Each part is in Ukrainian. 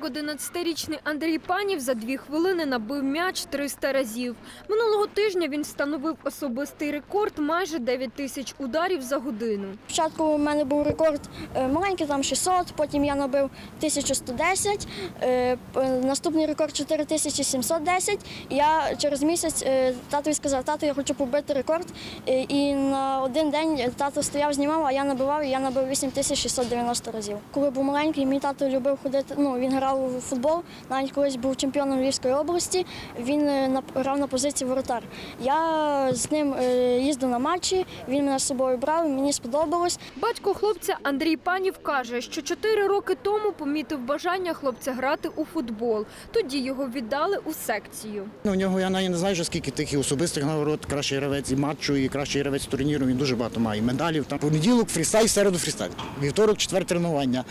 Так, 11-річний Андрій Панів за дві хвилини набив м'яч 300 разів. Минулого тижня він встановив особистий рекорд майже 9 тисяч ударів за годину. Спочатку у мене був рекорд е, маленький, там 600, потім я набив 1110, е, наступний рекорд 4710. І я через місяць е, татові сказав, тато, я хочу побити рекорд. І на один день тато стояв, знімав, а я набивав, і я набив 8690 разів. Коли був маленький, мій тато любив ходити, ну, він грав у футбол, навіть колись був чемпіоном Львівської області, він е, грав на позиції воротар. Я з ним е, їздив на матчі, він мене з собою брав, мені сподобалось. Батько хлопця Андрій Панів каже, що 4 роки тому помітив бажання хлопця грати у футбол. Тоді його віддали у секцію. Ну, у нього я навіть не знаю, що скільки тих і особистих нагород, кращий гравець і матчу, і кращий гравець турніру. Він дуже багато має медалів. Там понеділок фрістайл, середу фрістайл. Вівторок, четвер тренування.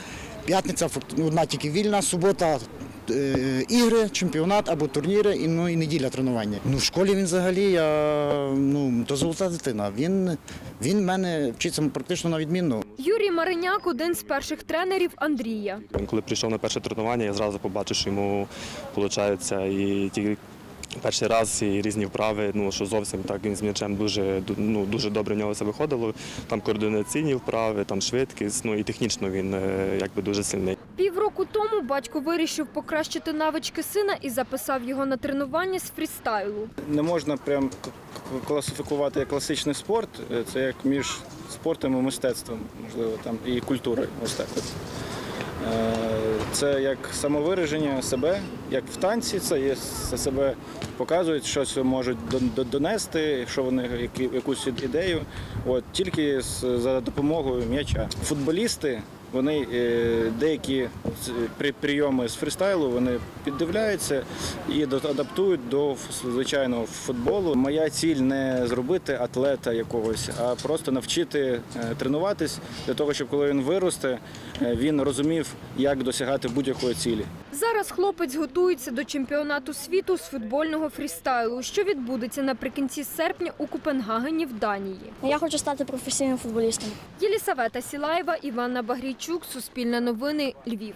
П'ятниця факт- одна тільки вільна, субота. е, Ігри, чемпіонат або турніри, і ну і неділя тренування. Ну в школі він взагалі я ну то золота дитина. Він він в мене вчиться практично на відмінно. Юрій Мариняк один з перших тренерів Андрія. Він коли прийшов на перше тренування, я зразу побачив, що йому виходить і тільки перший раз і різні вправи, ну що зовсім так він з м'ячем дуже ну, дуже добре в нього це виходило. Там координаційні вправи, там швидкість, ну і технічно він е, якби дуже сильний. Півроку тому батько вирішив покращити навички сина і записав його на тренування з фрістайлу. Не можна прям класифікувати як класичний спорт. Е, Це як між спортом і мистецтвом, можливо, там і культурою. Ось так. От. Е, Це як самовираження себе, як в танці, це є це себе показують, щось можуть до- до- донести, що вони які, якусь ідею. От тільки за допомогою м'яча. Футболісти. Вони е, деякі прийоми з фристайлу вони піддивляються і до- адаптують до звичайного футболу. Моя ціль не зробити атлета якогось, а просто навчити е, тренуватись для того, щоб коли він виросте, е, він розумів, як досягати будь-якої цілі. Зараз хлопець готується до чемпіонату світу з футбольного фрістайлу, що відбудеться наприкінці серпня у Копенгагені в Данії. Я хочу стати професійним футболістом. Єлісавета Сілаєва, Іванна Багрійчук, Суспільне новини, Львів.